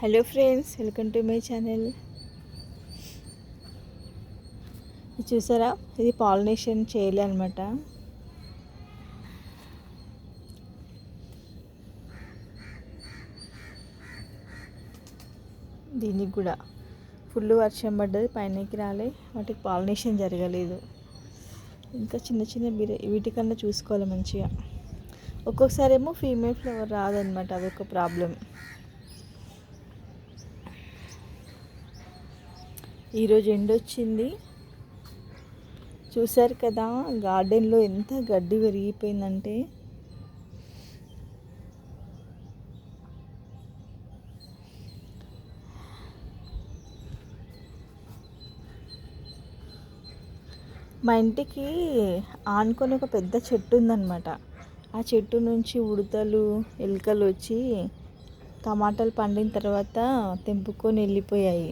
Hello friends welcome to my channel. చూసారా? ఇది pollination చేయలే అనమాట దీనికి కూడా ఫుల్ వర్షం పడ్డది పైనకి రాలే. వాటికి పాలినేషన్ జరగలేదు. ఇంకా చిన్న చిన్న బిర్యా వీటికన్నా చూసుకోవాలి మంచిగా. ఒక్కొక్కసారి ఏమో ఫీమేల్ ఫ్లవర్ రాదనమాట అదొక ప్రాబ్లం. ఈరోజు ఎండొచ్చింది చూశారు కదా గార్డెన్లో ఎంత గడ్డి పెరిగిపోయిందంటే మా ఇంటికి ఆనుకొని ఒక పెద్ద చెట్టు ఉందన్నమాట. ఆ చెట్టు నుంచి ఉడతలు ఎలుకలు వచ్చి టమాటాలు పండిన తర్వాత తెంపుకొని వెళ్ళిపోయాయి.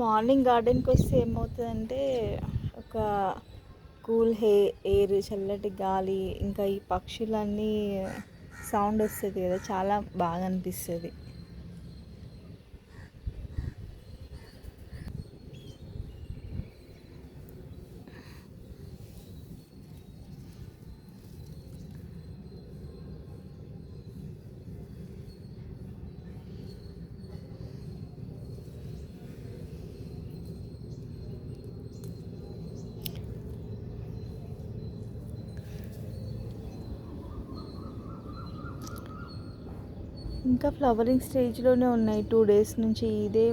మార్నింగ్ గార్డెన్కి వస్తే ఏమవుతుందంటే ఒక కూల్ హే ఎయిర్ చల్లటి గాలి ఇంకా ఈ పక్షులన్నీ సౌండ్ వస్తుంది కదా చాలా బాగా అనిపిస్తుంది. ఇంకా ఫ్లవరింగ్ స్టేజ్లోనే ఉన్నాయి. టూ డేస్ నుంచి ఇదే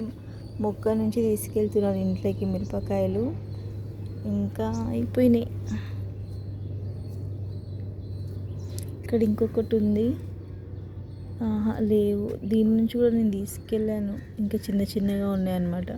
మొక్క నుంచి తీసుకెళ్తున్నాను ఇంట్లోకి మిరపకాయలు. ఇంకా అయిపోయినాయి. ఇక్కడ ఇంకొకటి ఉంది. లేవు. దీని నుంచి కూడా నేను తీసుకెళ్ళాను. ఇంకా చిన్న చిన్నగా ఉన్నాయన్నమాట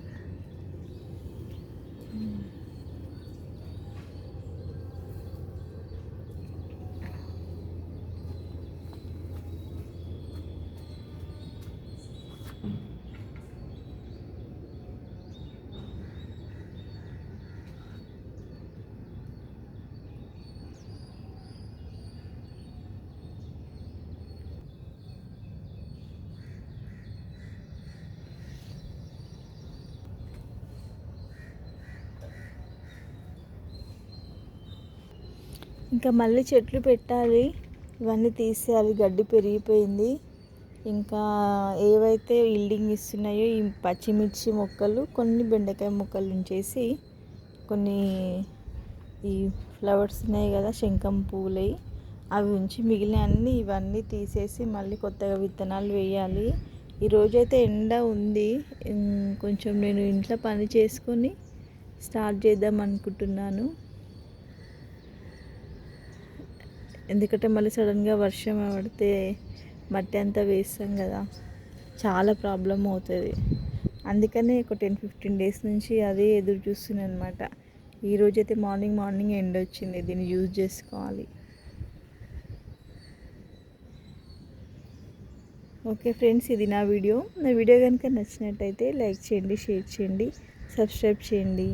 ఇంకా మళ్ళీ చెట్లు పెట్టాలి. ఇవన్నీ తీసేయాలి. గడ్డి పెరిగిపోయింది. ఇంకా ఏవైతే ఈల్డింగ్ ఇస్తున్నాయో ఈ పచ్చిమిర్చి మొక్కలు కొన్ని బెండకాయ మొక్కలు ఉంచేసి కొన్ని ఈ ఫ్లవర్స్ ఉన్నాయి కదా శంఖం పూలై అవి ఉంచి మిగిలిన అన్ని ఇవన్నీ తీసేసి మళ్ళీ కొత్తగా విత్తనాలు వేయాలి. ఈరోజైతే ఎండ ఉంది. కొంచెం నేను ఇంట్లో పని చేసుకొని స్టార్ట్ చేద్దాం అనుకుంటున్నాను. ఎందుకంటే మళ్ళీ సడన్గా వర్షం పడితే మట్టి అంతా వేస్తాం కదా చాలా ప్రాబ్లం అవుతుంది. అందుకనే ఒక టెన్ ఫిఫ్టీన్ డేస్ నుంచి అదే ఎదురు చూస్తున్నాను అనమాట ఈరోజైతే మార్నింగ్ మార్నింగ్ ఎండ్ వచ్చింది దీన్ని యూజ్ చేసుకోవాలి. ఓకే ఫ్రెండ్స్ ఇది నా వీడియో. నా వీడియో కనుక నచ్చినట్టయితే లైక్ చేయండి షేర్ చేయండి సబ్స్క్రైబ్ చేయండి.